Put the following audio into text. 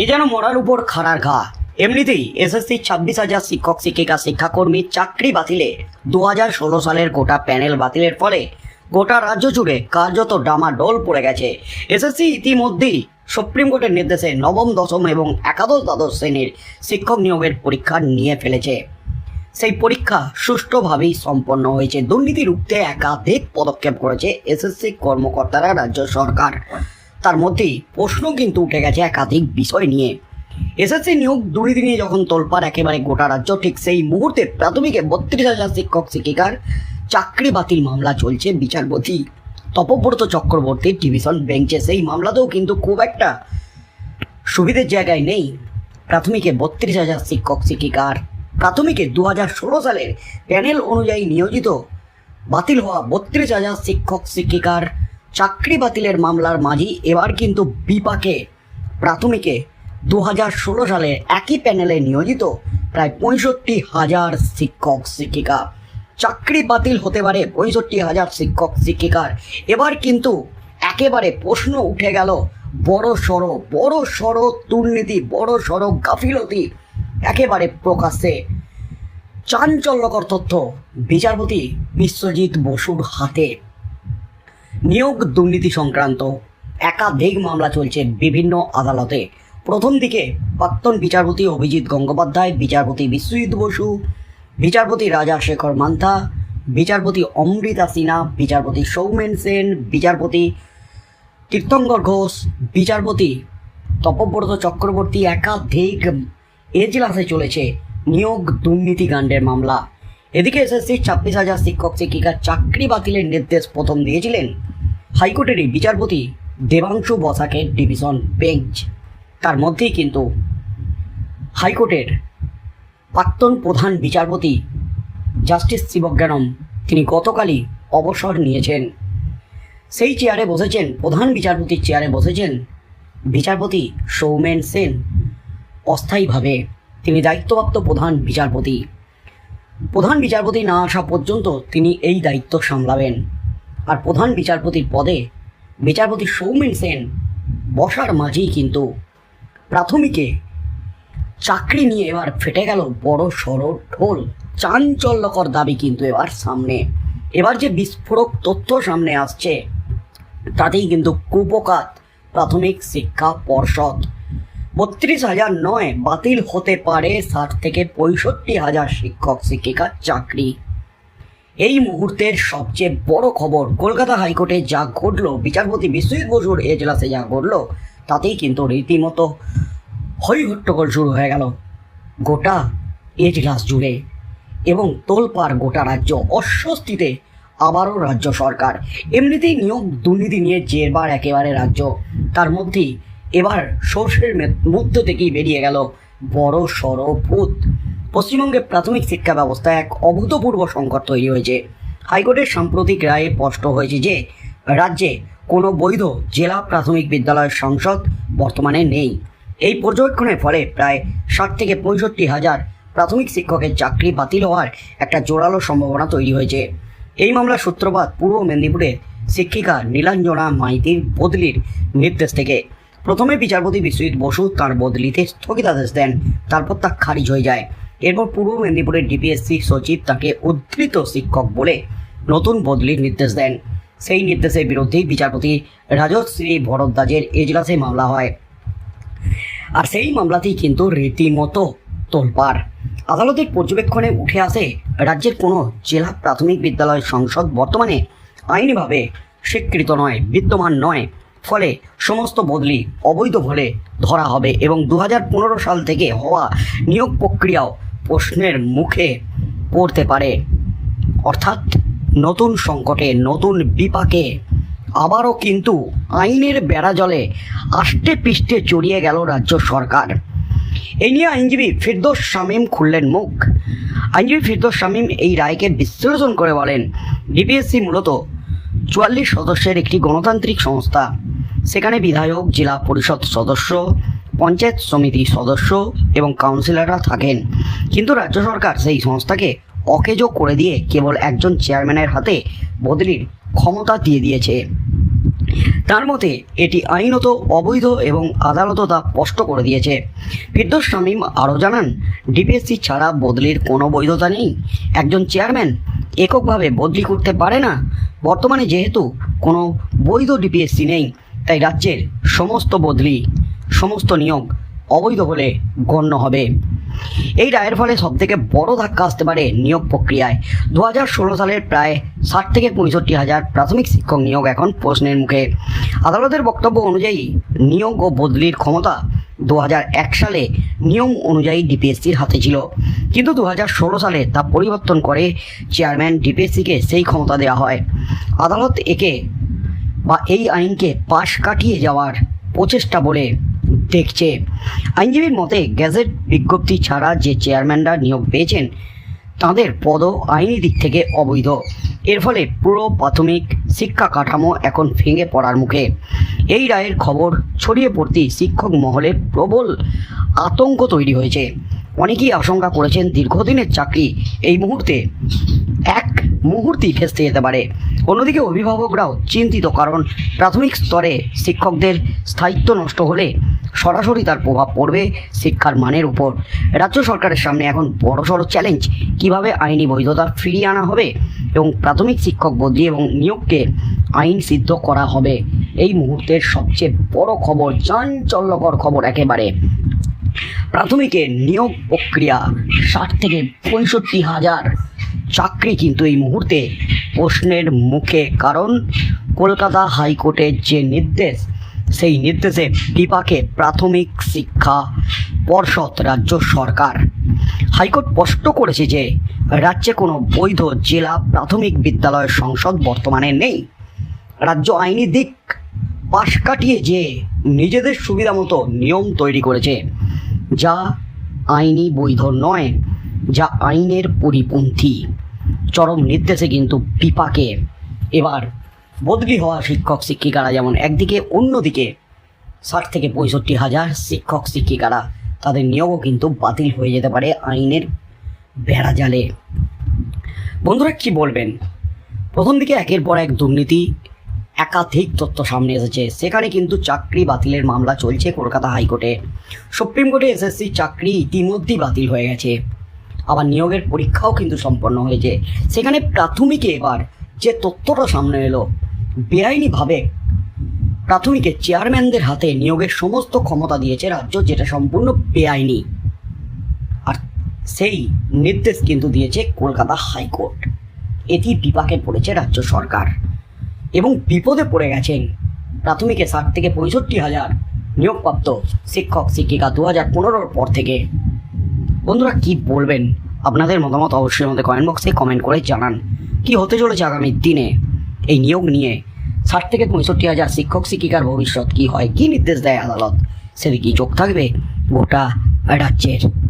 এ যেন মরার উপর খাড়ার ঘা। এমনিতেই এসএসসি ছাব্বিশ হাজার শিক্ষক, শিক্ষিকা, শিক্ষাকর্মী চাকরি বাতিলে। দু হাজার ষোলো সালের গোটা প্যানেল বাতিলের ফলে গোটা রাজ্য জুড়ে কার্যত ডামাডোল পড়ে গেছে। এসএসসি ইতিমধ্যেই সুপ্রিম কোর্টের নির্দেশে নবম, দশম এবং একাদশ দ্বাদশ শ্রেণির শিক্ষক নিয়োগের পরীক্ষা নিয়ে ফেলেছে। সেই পরীক্ষা সুষ্ঠুভাবেই সম্পন্ন হয়েছে। দুর্নীতি রুখতে একাধিক পদক্ষেপ করেছে এসএসসি কর্মকর্তারা, রাজ্য সরকার। তার মধ্যেই প্রশ্ন কিন্তু উঠে গেছে একাধিক বিষয় নিয়ে। এসএসসি নিয়োগ দুর্নীতি নিয়ে যখন তোলপার একেবারে গোটা রাজ্য, ঠিক সেই মুহূর্তে প্রাথমিকে বত্রিশ হাজার শিক্ষক, শিক্ষিকার চাকরি বাতিল মামলা চলছে বিচারপতি। তপব্রত চক্রবর্তীর ডিভিশন বেঞ্চে সেই মামলাতেও কিন্তু খুব একটা সুবিধের জায়গায় নেই। প্রাথমিকে বত্রিশ হাজার শিক্ষক, শিক্ষিকার প্রাথমিকে দু হাজার ষোলো সালের প্যানেল অনুযায়ী নিয়োজিত বাতিল হওয়া বত্রিশ হাজার শিক্ষক, শিক্ষিকার চাকরি বাতিলের মামলার মাঝি এবার কিন্তু বিপাকে। প্রাথমিকে দু হাজার ষোলো সালে একই প্যানেলে নিয়োজিত প্রায় পঁয়ষট্টি হাজার শিক্ষক, শিক্ষিকা। চাকরি বাতিল হতে পারে পঁয়ষট্টি হাজার শিক্ষক, শিক্ষিকার। এবার কিন্তু একেবারে প্রশ্ন উঠে গেল, বড় সড়ো বড় সড়ো দুর্নীতি, বড় সড়ো গাফিলতি একেবারে প্রকাশ্যে। চাঞ্চল্যকর তথ্য বিচারপতি বিশ্বজিৎ বসুর হাতে। নিয়োগ দুর্নীতি সংক্রান্ত একাধিক মামলা চলছে বিভিন্ন আদালতে। প্রথম দিকে প্রাক্তন বিচারপতি অভিজিৎ গঙ্গোপাধ্যায়, বিচারপতি বিশ্বজিৎ বসু, বিচারপতি রাজা শেখর মান্থা, বিচারপতি অমৃতা সিনহা, বিচারপতি সৌমেন সেন, বিচারপতি তীর্থঙ্কর ঘোষ, বিচারপতি তপব্রত চক্রবর্তী একাধিক এজলাসে চলেছে নিয়োগ দুর্নীতি কাণ্ডের মামলা। এদিকে এসএসসি ছাব্বিশ হাজার শিক্ষক শিক্ষিকার চাকরি বাতিলের নির্দেশ প্রথম দিয়েছিলেন। হাইকোর্টেরই বিচারপতি দেবাংশু বসাকের ডিভিশন বেঞ্চ। তার মধ্যেই কিন্তু হাইকোর্টের প্রাক্তন প্রধান বিচারপতি জাস্টিস শিবজ্ঞানম তিনি গতকালই অবসর নিয়েছেন। সেই চেয়ারে বসেছেন, প্রধান বিচারপতির চেয়ারে বসেছেন বিচারপতি সৌমেন সেন। অস্থায়ীভাবে তিনি দায়িত্বপ্রাপ্ত প্রধান বিচারপতি। প্রধান বিচারপতি না আসা পর্যন্ত তিনি এই দায়িত্ব সামলাবেন। আর প্রধান বিচারপতির পদে বিচারপতি সৌমেন সেন বসার মাঝেই কিন্তু প্রাথমিকে চাকরি নিয়ে এবার ফেটে গেল বড় সড়ো ঢোল। চাঞ্চল্যকর দাবি কিন্তু এবার সামনে। এবার যে বিস্ফোরক তথ্য সামনে আসছে, তাতেই কিন্তু কুপকাত প্রাথমিক শিক্ষা পর্ষদ। বত্রিশ হাজার নয় বাতিল হতে পারে ষাট থেকে পঁয়ষট্টি হাজার শিক্ষক শিক্ষিকার চাকরি। এই মুহূর্তের সবচেয়ে বড় খবর, কলকাতা হাইকোর্টে যা ঘটলো, বিচারপতি বিশ্বজিৎ বসুর এজলাসে যা ঘটলো, তাতেই কিন্তু রীতিমতো হই হট্টগোল শুরু হয়ে গেল। গোটা এজলাস জুড়ে এবং তোলপাড় গোটা রাজ্য অস্বস্তিতে, আবারও রাজ্য সরকার। এমনিতেই নিয়োগ দুর্নীতি নিয়ে যেবার একেবারে রাজ্য। তার মধ্যেই এবার সর্ষের মধ্য থেকেই বেরিয়ে গেল বড় সড় ভূত। পশ্চিমবঙ্গের প্রাথমিক শিক্ষা ব্যবস্থায় এক অভূতপূর্ব সংকট তৈরি হয়েছে। হাইকোর্টের সাম্প্রতিক রায়ে স্পষ্ট হয়েছে যে, রাজ্যে কোনো বৈধ জেলা প্রাথমিক বিদ্যালয়ের সংসদ বর্তমানে নেই। এই পর্যবেক্ষণের ফলে প্রায় ষাট থেকে পঁয়ষট্টি হাজার প্রাথমিক শিক্ষকের চাকরি বাতিল হওয়ার একটা জোরালো সম্ভাবনা তৈরি হয়েছে। এই মামলার সূত্রপাত পূর্ব মেদিনীপুরে শিক্ষিকা নীলাঞ্জনা মাইতির বদলির নির্দেশ থেকে। প্রথমে বিচারপতি বিশ্বজিৎ বসু তার বদলিতে স্থগিতাদেশ দেন, তারপর তা খারিজ হয়ে যায়। এরপর পূর্ব মেদিনীপুরের ডিপিএসসি সচিব তাকে উদ্ধৃত শিক্ষক বলে নতুন বদলির নির্দেশ দেন। সেই নির্দেশের বিরুদ্ধেই বিচারপতি রাজশ্রী ভরদ্বাজের এজলাসে মামলা হয়। আর সেই মামলাতেই কিন্তু রীতিমতো তোলপাড়। আদালতের পর্যবেক্ষণে উঠে আসে, রাজ্যের কোনো জেলা প্রাথমিক বিদ্যালয় সংসদ বর্তমানে আইনিভাবে স্বীকৃত নয়, বিদ্যমান নয়। ফলে সমস্ত বদলি অবৈধ বলে ধরা হবে এবং দু হাজার পনেরো সাল থেকে হওয়া নিয়োগ প্রক্রিয়াও প্রশ্নের মুখে পড়তে পারে। অর্থাৎ নতুন সংকটে, নতুন বিপাকে আবারও কিন্তু আইনের বেড়াজলে আষ্টে পিষ্টে চড়িয়ে গেল রাজ্য সরকার। এই নিয়ে আইনজীবী ফিরদোস শামীম খুললেন মুখ। আইনজীবী ফিরদোস শামীম এই রায়কে বিশ্লেষণ করে বলেন ডিপিএসসি মূলত চুয়াল্লিশ সদস্যের একটি গণতান্ত্রিক সংস্থা। সেখানে বিধায়ক, জেলা পরিষদ সদস্য পঞ্চায়েত সমিতি সদস্য এবং কাউন্সিলররা থাকেন। কিন্তু রাজ্য সরকার সেই সংস্থাকে অকেজো করে দিয়ে কেবল একজন চেয়ারম্যানের হাতে বদলির ক্ষমতা দিয়ে দিয়েছে। তার মতে, এটি আইনত অবৈধ এবং আদালত তা স্পষ্ট করে দিয়েছে। ফিরদোস শামীম আরও জানান, ডিপিএসসি ছাড়া বদলির কোনো বৈধতা নেই। একজন চেয়ারম্যান এককভাবে বদলি করতে পারে না। বর্তমানে যেহেতু কোনো বৈধ ডিপিএসসি নেই, তাই রাজ্যের সমস্ত বদলি সমস্ত নিয়োগ অবৈধ বলে গণ্য হবে। এই রায়ের ফলে সবথেকে বড় ধাক্কা আসতে পারে নিয়োগ প্রক্রিয়ায়। দু হাজার ষোলো সালের প্রায় ষাট থেকে পঁয়ষট্টি হাজার প্রাথমিক শিক্ষক নিয়োগ এখন প্রশ্নের মুখে। আদালতের বক্তব্য অনুযায়ী, নিয়োগ ও বদলির ক্ষমতা দু সালে নিয়ম অনুযায়ী ডিপিএসসির হাতে ছিল। কিন্তু দু সালে তা পরিবর্তন করে চেয়ারম্যান ডিপিএসসিকে সেই ক্ষমতা দেওয়া হয়। আদালত একে বা এই আইনকে পাশ কাটিয়ে যাওয়ার প্রচেষ্টা বলে দেখছে। আইনজীবীর মতে গ্যাজেট বিজ্ঞপ্তি ছাড়া যে চেয়ারম্যানরা নিয়োগ পেয়েছেন, তাদের পদ আইনি দিক থেকে অবৈধ। এর ফলে পুরো প্রাথমিক শিক্ষা কাঠামো এখন ভেঙে পড়ার মুখে। এই রায়ের খবর ছড়িয়ে পড়তেই শিক্ষক মহলে প্রবল আতঙ্ক তৈরি হয়েছে। অনেকেই আশঙ্কা করেছেন দীর্ঘদিনের চাকরি এই মুহূর্তে এক মুহূর্তেই ভেস্তে যেতে পারে। অন্যদিকে অভিভাবকরাও চিন্তিত, কারণ প্রাথমিক স্তরে শিক্ষকদের স্থায়িত্ব নষ্ট হলে সরাসরি তার প্রভাব পড়বে শিক্ষার মানের উপর। রাজ্য সরকারের সামনে এখন বড়সড় চ্যালেঞ্জ কীভাবে আইনি বৈধতা ফিরিয়ে আনা হবে এবং প্রাথমিক শিক্ষক বদলি এবং নিয়োগকে আইন সিদ্ধ করা হবে? এই মুহূর্তের সবচেয়ে বড় খবর, চাঞ্চল্যকর খবর একেবারে। প্রাথমিকে নিয়োগ প্রক্রিয়া। ষাট থেকে পঁয়ষট্টি হাজার চাকরি কিন্তু এই মুহূর্তে প্রশ্নের মুখে, কারণ কলকাতা হাইকোর্টের যে নির্দেশ, সেই নির্দেশে বিপাকে প্রাথমিক শিক্ষা পর্ষদ রাজ্য সরকার। হাইকোর্ট স্পষ্ট করেছে যে, রাজ্যে কোনো বৈধ জেলা প্রাথমিক বিদ্যালয় সংসদ বর্তমানে নেই। রাজ্য আইনি দিক পাশ কাটিয়ে যে নিজেদের সুবিধা মতো নিয়ম তৈরি করেছে যা আইনি বৈধ নয়, যা আইনের পরিপন্থী। চরম নির্দেশে কিন্তু পিপাকে। এবার বদলি হওয়া শিক্ষক শিক্ষিকারা যেমন একদিকে, অন্যদিকে ষাট থেকে পঁয়ষট্টি হাজার শিক্ষক শিক্ষিকারা, তাদের নিয়োগও কিন্তু বাতিল হয়ে যেতে পারে আইনের বেড়া জালে। বন্ধুরা, কি বলবেন? প্রথম দিকে একের পর এক দুর্নীতি, একাধিক তথ্য সামনে এসেছে। সেখানে কিন্তু চাকরি বাতিলের মামলা চলছে কলকাতা হাইকোর্টে। সুপ্রিম কোর্টে এসএসসি চাকরি ইতিমধ্যেই বাতিল হয়ে গেছে। আবার নিয়োগের পরীক্ষাও কিন্তু সম্পন্ন হয়েছে। সেখানে প্রাথমিকে এবার যে তথ্যটা সামনে এলো, বেআইনিভাবে প্রাথমিকে চেয়ারম্যানদের হাতে নিয়োগের সমস্ত ক্ষমতা দিয়েছে রাজ্য, যেটা সম্পূর্ণ বেআইনি। আর সেই নির্দেশ কিন্তু দিয়েছে কলকাতা হাইকোর্ট। এটি বিপাকে পড়েছে রাজ্য সরকার। এবং বিপদে পড়ে গেছেন প্রাথমিকে ষাট থেকে পঁয়ষট্টি হাজার নিয়োগপ্রাপ্ত শিক্ষক শিক্ষিকা দু হাজার পনেরোর পর থেকে। বন্ধুরা, কি বলবেন? আপনাদের মতামত অবশ্যই আমাদের কমেন্ট বক্সে কমেন্ট করে জানান। কি হতে চলেছে আগামী দিনে? এই নিয়োগ নিয়ে ষাট থেকে পঁয়ষট্টি হাজার শিক্ষক শিক্ষিকার ভবিষ্যৎ কি হয়? কি নির্দেশ দেয় আদালত? সেদিকে চোখ থাকবে? গোটা রাজ্যের